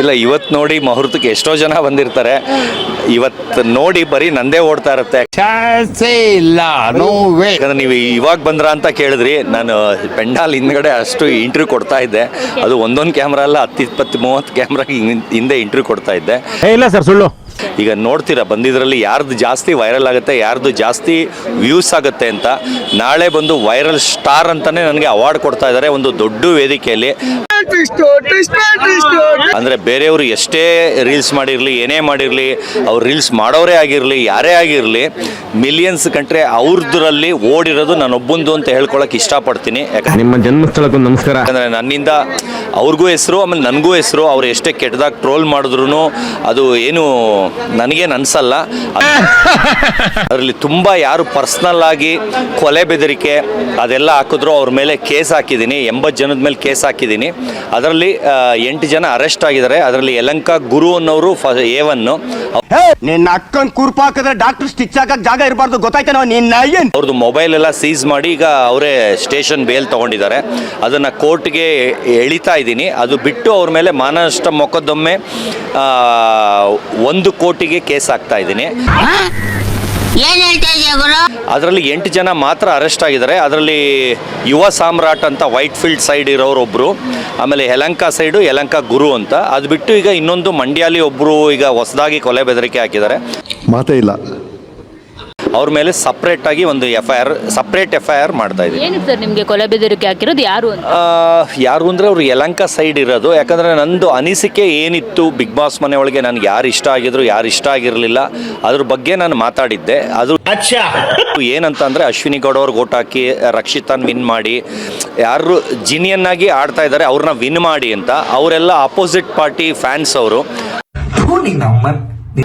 ಇಲ್ಲ ಇವತ್ತು ನೋಡಿ ಮುಹೂರ್ತಕ್ಕೆ ಎಷ್ಟೋ ಜನ ಬಂದಿರ್ತಾರೆ. ಇವತ್ತು ನೋಡಿ ಬರೀ ನಂದೇ ಓಡ್ತಾ ಇರುತ್ತೆ. ಚಾನ್ಸೇ ಇಲ್ಲ ನೋ ವೇ ಯಾಕಂದ್ರೆ ನೀವು ಇವಾಗ ಬಂದ್ರ ಅಂತ ಕೇಳಿದ್ರಿ ನಾನು ಪೆಂಡಾಲ್ ಹಿಂದ್ಗಡೆ ಅಷ್ಟು ಇಂಟರ್ವ್ಯೂ ಕೊಡ್ತಾ ಇದ್ದೆ. ಅದು ಒಂದೊಂದು ಕ್ಯಾಮ್ರಾ ಅಲ್ಲ ಹತ್ತು ಇಪ್ಪತ್ತು ಮೂವತ್ತು ಕ್ಯಾಮ್ರಾ ಹಿಂದೆ ಇಂಟರ್ವ್ಯೂ ಕೊಡ್ತಾ ಇದ್ದೆ. ಇಲ್ಲ ಸರ್ ಸುಳ್ಳು. ಈಗ ನೋಡ್ತೀರಾ ಬಂದಿದ್ರಲ್ಲಿ ಯಾರ್ದು ಜಾಸ್ತಿ ವೈರಲ್ ಆಗುತ್ತೆ ಯಾರ್ದು ಜಾಸ್ತಿ ವ್ಯೂಸ್ ಆಗುತ್ತೆ ಅಂತ. ನಾಳೆ ಬಂದು ವೈರಲ್ ಸ್ಟಾರ್ ಅಂತಾನೆ ನನಗೆ ಅವಾರ್ಡ್ ಕೊಡ್ತಾ ಇದ್ದಾರೆ ಒಂದು ದೊಡ್ಡ ವೇದಿಕೆಯಲ್ಲಿ. ಅಂದ್ರೆ ಬೇರೆಯವರು ಎಷ್ಟೇ ರೀಲ್ಸ್ ಮಾಡಿರಲಿ ಏನೇ ಮಾಡಿರಲಿ ಅವ್ರು ರೀಲ್ಸ್ ಮಾಡೋರೇ ಆಗಿರಲಿ ಯಾರೇ ಆಗಿರಲಿ ಮಿಲಿಯನ್ಸ್ ಕಂಟ್ರೆ ಅವ್ರದ್ರಲ್ಲಿ ಓಡಿರೋದು ನಾನೊಬ್ಬಂದು ಅಂತ ಹೇಳ್ಕೊಳಕ್ ಇಷ್ಟಪಡ್ತೀನಿ. ಯಾಕಂದ್ರೆ ನಿಮ್ಮ ಜನ್ಮಸ್ಥಳಕ್ಕೂ ನಮಸ್ಕಾರ. ಯಾಕಂದ್ರೆ ನನ್ನಿಂದ ಅವ್ರಿಗೂ ಹೆಸರು ಆಮೇಲೆ ನನಗೂ ಹೆಸರು ಅವ್ರು ಎಷ್ಟೇ ಕೆಟ್ಟದಾಗ ಟ್ರೋಲ್ ಮಾಡಿದ್ರು ಅದು ಏನು ನನಗೇನು ಅನ್ಸಲ್ಲ. ಅದರಲ್ಲಿ ತುಂಬ ಯಾರು ಪರ್ಸ್ನಲ್ ಆಗಿ ಕೊಲೆ ಬೆದರಿಕೆ ಅದೆಲ್ಲ ಹಾಕಿದ್ರು ಅವ್ರ ಮೇಲೆ ಕೇಸ್ ಹಾಕಿದ್ದೀನಿ ಎಂಬತ್ತು ಜನದ ಮೇಲೆ ಕೇಸ್ ಹಾಕಿದ್ದೀನಿ. ಅದರಲ್ಲಿ ಎಂಟು ಜನ ಅರೆಸ್ಟ್ ಆಗಿದ್ದಾರೆ. ಅದರಲ್ಲಿ ಯಲಂಕ ಗುರು ಅನ್ನೋರು ಫ ಎ ಒನ್ನು. ನಿನ್ನ ಅಕ್ಕನ್ ಕುರ್ಪ ಹಾಕಿದ್ರೆ ಡಾಕ್ಟರ್ ಸ್ಟಿಚ್ ಹಾಕಕ್ ಜಾಗ ಇರಬಾರ್ದು ಗೊತ್ತಾಯ್ತೇನೋ ನಿನ್ನ ಏನ್? ಅವ್ರದ್ದು ಮೊಬೈಲ್ ಎಲ್ಲ ಸೀಸ್ ಮಾಡಿ ಈಗ ಅವರೇ ಸ್ಟೇಷನ್ ಬೇಲ್ ತಗೊಂಡಿದ್ದಾರೆ. ಅದನ್ನ ಕೋರ್ಟ್ಗೆ ಎಳಿತಾ ಇದ್ದೀನಿ. ಅದು ಬಿಟ್ಟು ಅವ್ರ ಮೇಲೆ ಮಾನನಷ್ಟ ಮೊಕದ್ದೊಮ್ಮೆ ಆ, ಒಂದು ಕೋಟಿಗೆ ಕೇಸ್ ಹಾಕ್ತಾ ಇದ್ದೀನಿ. ಏನ್ ಹೇಳ್ತಾ ಇದೀಯ ಗುರು? ಅದರಲ್ಲಿ ಎಂಟು ಜನ ಮಾತ್ರ ಅರೆಸ್ಟ್ ಆಗಿದ್ದಾರೆ. ಅದರಲ್ಲಿ ಯುವ ಸಾಮ್ರಾಟ್ ಅಂತ ವೈಟ್ ಫೀಲ್ಡ್ ಸೈಡ್ ಇರೋರು ಒಬ್ಬರು ಆಮೇಲೆ ಯಲಂಕ ಸೈಡು ಯಲಂಕ ಗುರು ಅಂತ. ಅದು ಬಿಟ್ಟು ಈಗ ಇನ್ನೊಂದು ಮಂಡ್ಯಾಲಿ ಒಬ್ಬರು ಈಗ ಹೊಸದಾಗಿ ಕೊಲೆ ಬೆದರಿಕೆ ಹಾಕಿದ್ದಾರೆ. ಮಾತೇ ಇಲ್ಲ. ಅವ್ರ ಮೇಲೆ ಸಪ್ರೇಟ್ ಆಗಿ ಒಂದು F I R separate F I R ಮಾಡ್ತಾ ಇದ್ದೀವಿ ಏನಕ್ಕೆ ಸರ್ ನಿಮಗೆ ಕೊಲೆ ಬೆದರಿಕೆ ಹಾಕಿರೋದು? ಯಾರು ಅಂತ? ಆ, ಯಾರು ಅಂದರೆ ಅವ್ರು ಯಲಂಕ ಸೈಡ್ ಇರೋದು. ಯಾಕಂದರೆ ನಂದು ಅನಿಸಿಕೆ ಏನಿತ್ತು ಬಿಗ್ ಬಾಸ್ ಮನೆ ಒಳಗೆ ನನಗೆ ಯಾರು ಇಷ್ಟ ಆಗಿದ್ರು ಯಾರು ಇಷ್ಟ ಆಗಿರಲಿಲ್ಲ ಅದ್ರ ಬಗ್ಗೆ ನಾನು ಮಾತಾಡಿದ್ದೆ. ಅದು ಏನಂತ ಅಂದರೆ ಅಶ್ವಿನಿ ಗೌಡ ಅವ್ರಿಗೆ ಓಟ್ ಹಾಕಿ ರಕ್ಷಿತಾನ್ ವಿನ್ ಮಾಡಿ ಯಾರು ಜಿನಿಯನ್ ಆಗಿ ಆಡ್ತಾ ಇದ್ದಾರೆ ಅವ್ರನ್ನ ವಿನ್ ಮಾಡಿ ಅಂತ ಅವರೆಲ್ಲ ಅಪೋಸಿಟ್ ಪಾರ್ಟಿ ಫ್ಯಾನ್ಸ್ ಅವರು.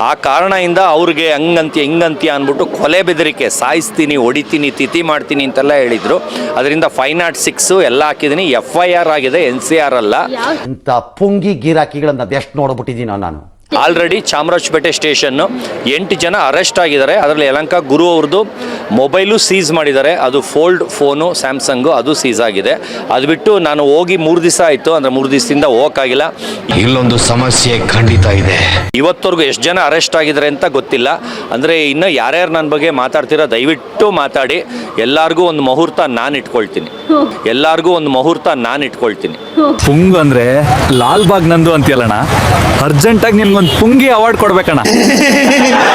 ಆ ಕಾರಣದಿಂದ ಅವ್ರಿಗೆ ಹಂಗಂತಿ ಹಿಂಗಂತಿ ಅಂದ್ಬಿಟ್ಟು ಕೊಲೆ ಬೆದರಿಕೆ, ಸಾಯಿಸ್ತೀನಿ, ಹೊಡಿತೀನಿ, ತಿಥಿ ಮಾಡ್ತೀನಿ ಅಂತೆಲ್ಲ ಹೇಳಿದ್ರು. ಅದರಿಂದ ಫೈವ್ ನಾಟ್ ಸಿಕ್ಸು ಎಲ್ಲ ಹಾಕಿದ್ದೀನಿ. ಎಫ್ ಐ ಆರ್ ಆಗಿದೆ, ಎನ್ ಸಿ ಆರ್ ಅಲ್ಲ. ಅಂತ ಪುಂಗಿ ಗಿರಾಕಿಗಳನ್ನ ಅದೆಷ್ಟು ನೋಡ್ಬಿಟ್ಟಿದ್ದೀನೋ ನಾನು. ಆಲ್ರೆಡಿ ಚಾಮರಾಜಪೇಟೆ ಸ್ಟೇಷನ್ನು ಎಂಟು ಜನ ಅರೆಸ್ಟ್ ಆಗಿದ್ದಾರೆ. ಅದರಲ್ಲಿ ಯಲಂಕ ಗುರು ಅವ್ರದ್ದು ಮೊಬೈಲು ಸೀಸ್ ಮಾಡಿದ್ದಾರೆ. ಅದು ಫೋಲ್ಡ್ ಫೋನು ಸ್ಯಾಮ್ಸಂಗು ಅದು ಸೀಸ್ ಆಗಿದೆ. ಅದು ಬಿಟ್ಟು ನಾನು ಹೋಗಿ ಮೂರು ದಿವಸ ಆಯಿತು. ಅಂದರೆ ಮೂರು ದಿವಸದಿಂದ ಹೋಗೋಕ್ಕಾಗಿಲ್ಲ ಇಲ್ಲೊಂದು ಸಮಸ್ಯೆ ಖಂಡಿತ ಇದೆ. ಇವತ್ತವರೆಗೂ ಎಷ್ಟು ಜನ ಅರೆಸ್ಟ್ ಆಗಿದ್ದಾರೆ ಅಂತ ಗೊತ್ತಿಲ್ಲ. ಅಂದರೆ ಇನ್ನು ಯಾರ್ಯಾರು ನನ್ನ ಬಗ್ಗೆ ಮಾತಾಡ್ತೀರಾ ದಯವಿಟ್ಟು ಮಾತಾಡಿ. ಎಲ್ಲರಿಗೂ ಒಂದು ಮುಹೂರ್ತ ನಾನು ಇಟ್ಕೊಳ್ತೀನಿ. ಎಲ್ಲರಿಗೂ ಒಂದು ಮುಹೂರ್ತ ನಾನು ಇಟ್ಕೊಳ್ತೀನಿ. ಪುಂಗು ಅಂದ್ರೆ ಲಾಲ್ ಬಾಗ್ ನಂದು ಅಂತೀಯಲ್ಲಣ್ಣ. ಅರ್ಜೆಂಟಾಗಿ ನಿನ್ಗೊಂದು ಪುಂಗಿ ಅವಾರ್ಡ್ ಕೊಡ್ಬೇಕಣ್ಣ.